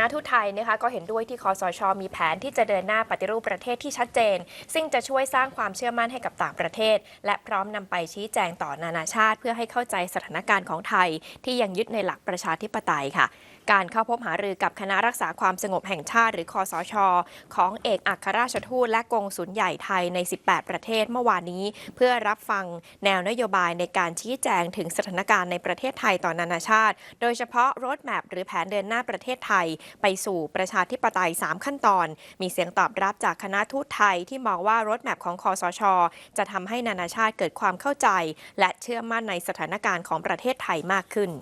คณะทูตไทยนะคะก็เห็นด้วยที่คอสช มีแผนที่จะเดินหน้าปฏิรูปประเทศที่ชัดเจน ซึ่งจะช่วยสร้างความเชื่อมั่นให้กับต่างประเทศ และพร้อมนำไปชี้แจงต่อนานาชาติ เพื่อให้เข้าใจสถานการณ์ของไทย ที่ยังยึดในหลักประชาธิปไตยค่ะ การเข้าพบหารือกับคณะรักษาความสงบแห่งชาติหรือคอสช ของเอกอัครราชทูตและกงสุลใหญ่ไทยใน 18 ประเทศเมื่อวานนี้ เพื่อรับฟังแนวนโยบายในการชี้แจงถึงสถานการณ์ในประเทศไทยต่อนานาชาติ โดยเฉพาะรถแมพหรือแผนเดินหน้าประเทศไทย ไปสู่ประชาธิปไตย 3 ขั้นตอน มีเสียงตอบรับจากคณะทูตไทยที่มองว่ารถแมพของคอสช จะทำให้นานาชาติเกิดความเข้าใจ และเชื่อมั่นในสถานการณ์ของประเทศไทยมากขึ้น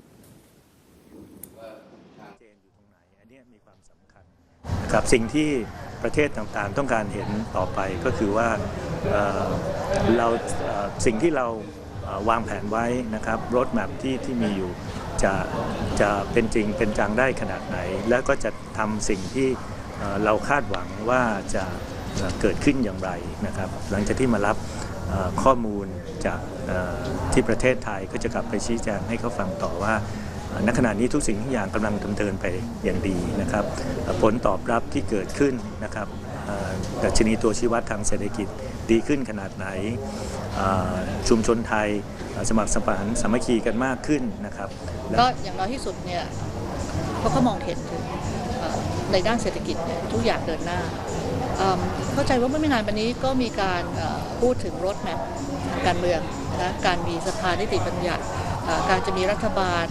เจนอยู่ตรงไห นนี้มีความสำคัญนะครับสิ่งที่ประเทศต่างๆ ต้องการเห็นต่อไปก็คือว่าเราสิ่งที่เราวางแผนไว้นะครับรถแมพที่ที่มีอยู่จะจะเป็นจริงเป็นจังได้ขนาดไหน แล้วก็จะทำสิ่งที่เราคาดหวังว่าจะเกิดขึ้นอย่างไรนะครับ หลังจากที่มารับข้อมูลจากที่ประเทศไทยก็จะกลับไปชี้แจงให้เขาฟังต่อว่า ณขณะนี้ทุกสิ่งทุกอย่างกำลังดำเนินไปอย่างดีนะครับ ผลตอบรับที่เกิดขึ้นนะครับดัชนีตัวชี้วัดทางเศรษฐกิจดีขึ้นขนาดไหน ชุมชนไทยสมัครสมานสามัคคีกันมากขึ้นนะครับ ก็อย่างน้อยที่สุดเนี่ยเขาก็มองเห็นถึงในด้านเศรษฐกิจทุกอย่างเดินหน้า เข้าใจว่าเมื่อไม่นานมานี้ก็มีการพูดถึงรถแมพการเมืองนะการมีสภานิติบัญญัติ การจะมีรัฐบาล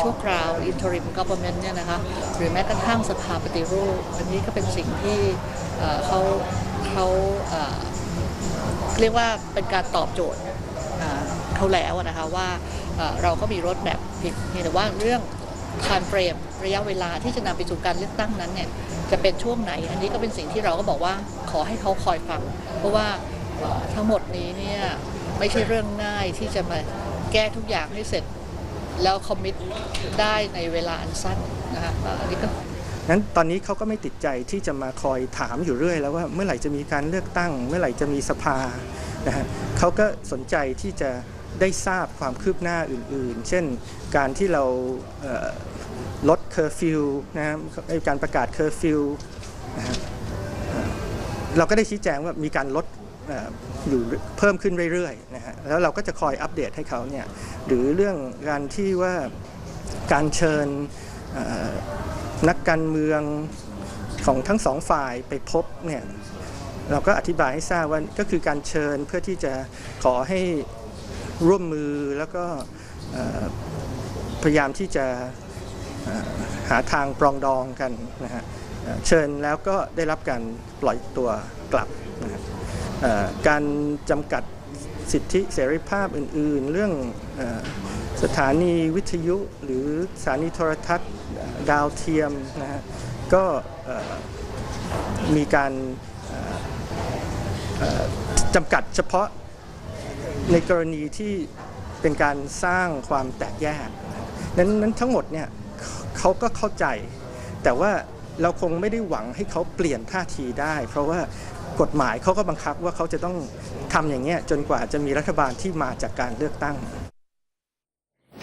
ชั่วคราว interim government เนี่ยนะคะหรือแม้กระทั่งสภาปฏิรูปอันนี้ก็เป็นสิ่งที่เขาเขาเรียกว่าเป็นการตอบโจทย์เขาแล้วนะคะว่าเอ่อเราก็มีรถแมพเพียงแต่ว่าเรื่อง time frame ระยะเวลาที่จะนำไปสู่การเลือกตั้งนั้นเนี่ยจะเป็นช่วงไหน อันนี้ก็เป็นสิ่งที่เราก็บอกว่าขอให้เขาคอยฟัง เพราะว่าทั้งหมดนี้เนี่ยไม่ใช่เรื่องง่ายที่จะมา แก้ทุกอย่างให้เสร็จ แล้วคอมมิตได้ในเวลาอันสั้นนะคะอันนี้ก็นั้นตอนนี้เขาก็ไม่ติดใจที่จะมาคอยถามอยู่เรื่อย แล้วว่าเมื่อไหร่จะมีการเลือกตั้ง เมื่อไหร่จะมีสภานะฮะเขาก็สนใจที่จะได้ทราบความคืบหน้าอื่นๆ เช่นการที่เราเลดเคอร์ฟิวนะฮะการประกาศเคอร์ฟิวนะฮะเราก็ได้ชี้แจงว่ามีการลด อยู่เพิ่มขึ้นเรื่อยๆนะฮะแล้วเราก็จะคอยอัปเดตให้เขาเนี่ยหรือเรื่องการที่ว่าการเชิญนักการเมืองของทั้งสองฝ่ายไปพบเนี่ยเราก็อธิบายให้ทราบว่าก็คือการเชิญเพื่อที่จะขอให้ร่วมมือแล้วก็พยายามที่จะหาทางปรองดองกันนะฮะเชิญแล้วก็ได้รับการปล่อยตัวกลับ การจำกัดสิทธิเสรีภาพอื่น ๆ เรื่องอสถานีวิทยุหรือสถานีโทรทัศน์ดาวเทียมนะฮะก็มีการจำกัดเฉพาะในกรณีที่เป็นการสร้างความแตกแยกนั้นนั้นทั้งหมดเนี่ยเขาก็เข้าใจ แต่ว่าเราคงไม่ได้หวังให้เขาเปลี่ยนท่าทีได้ เพราะว่า กฎหมายเขาก็บังคับว่าเขาจะต้องทำอย่างเงี้ยจนกว่าจะมีรัฐบาลที่มาจากการเลือกตั้ง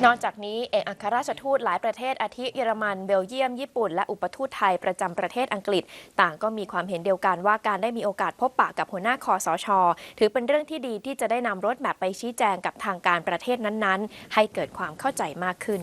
นอกจากนี้เอกอัครราชทูตหลายประเทศอาทิเยอรมัน เบลเยียม ญี่ปุ่น และอุปทูตไทยประจำประเทศอังกฤษ ต่างก็มีความเห็นเดียวกันว่าการได้มีโอกาสพบปะกับหัวหน้าคอสช ถือเป็นเรื่องที่ดีที่จะได้นำรถแมพไปชี้แจงกับทางการประเทศนั้นๆ ให้เกิดความเข้าใจมากขึ้น